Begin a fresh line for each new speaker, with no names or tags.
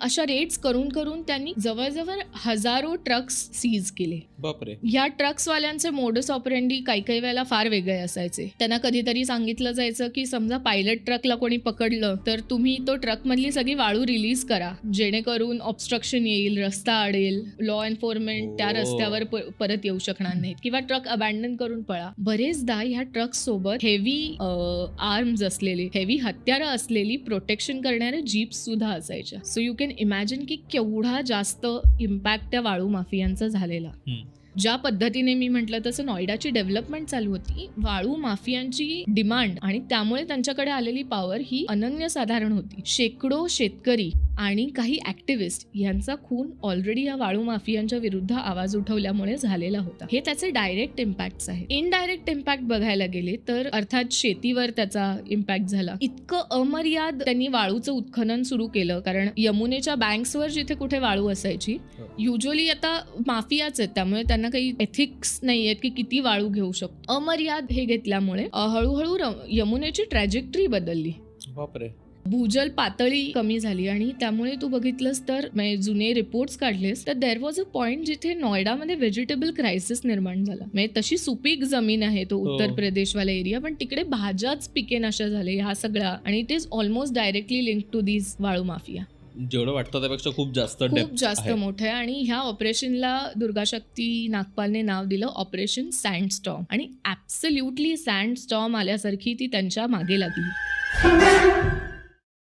अशा रेट्स करून करून त्यांनी जवळजवळ हजारो ट्रक्स सीज केले.
बापरे.
या ट्रक्सवाल्यांचे मोडस ऑपरेंडी काही काही वेळेला फार वेगळे असायचे. त्यांना कधीतरी सांगितलं जायचं की समजा पायलट ट्रकला कोणी पकडलं तर तुम्ही तो ट्रक मधली सगळी वाळू रिलीज करा. जेणेकरून ऑब्स्ट्रक्शन येईल रस्ता अडेल लॉ एन्फोर्समेंट त्या
ओ.
रस्त्यावर प- परत येऊ शकणार नाहीत. किंवा ट्रक अबॅन्डन करून पळा. बरेचदा ह्या ट्रक सोबत हेवी आर्म्स असलेली हेवी हत्यारं असलेली प्रोटेक्शन करणाऱ्या जीप सुद्धा असायच्या. सो यू कॅन इमॅजिन की केवढा जास्त इम्पॅक्ट त्या वाळू माफियांचा झालेला. ज्या पद्धतीने मी म्हटलं तसं नॉयडाची डेव्हलपमेंट चालू होती. वाळू माफियांची डिमांड आणि त्यामुळे त्यांच्याकडे आलेली पॉवर ही अनन्यसाधारण होती. शेकडो शेतकरी आणि काही ऍक्टिव्हिस्ट यांचा खून ऑलरेडी या वाळू माफियांच्या विरुद्ध आवाज उठवल्यामुळे झालेला होता. हे त्याचे डायरेक्ट इम्पॅक्ट आहेत. इनडायरेक्ट इम्पॅक्ट बघायला गेले तर अर्थात शेतीवर त्याचा इम्पॅक्ट झाला. इतकं अमर्याद त्यांनी वाळूचं उत्खनन सुरू केलं कारण यमुनेच्या बँक्सवर जिथे कुठे वाळू असायची युजली आता माफियाच आहेत त्यामुळे त्यांना काही एथिक्स नाही आहेत की किती वाळू घेऊ शकतो. अमर्याद हे घेतल्यामुळे हळूहळू यमुनेची ट्रॅजेक्टरी बदलली.
बापरे.
भूजल पातळी कमी झाली आणि त्यामुळे तू बघितलंस तर म्हणजे जुने रिपोर्ट्स काढलेस तर देर वॉज अ पॉइंट जिथे नॉयडामध्ये व्हेजिटेबल क्रायसिस निर्माण झाला. म्हणजे तशी सुपीक जमीन आहे तो
हो.
उत्तर प्रदेशवाला एरिया पण तिकडे भाज्याच पिकेनाशा झाले ह्या सगळ्या आणि it is almost directly link to these वाळू माफिया
जेवढं वाटतं त्यापेक्षा खूप जास्त
खूप जास्त. मोठं आहे आणि ह्या ऑपरेशनला दुर्गाशक्ती नागपालने नाव दिलं ऑपरेशन सँड स्टॉम आणि ऍब्सल्युटली सँड स्टॉम आल्यासारखी ती त्यांच्या मागे लागली.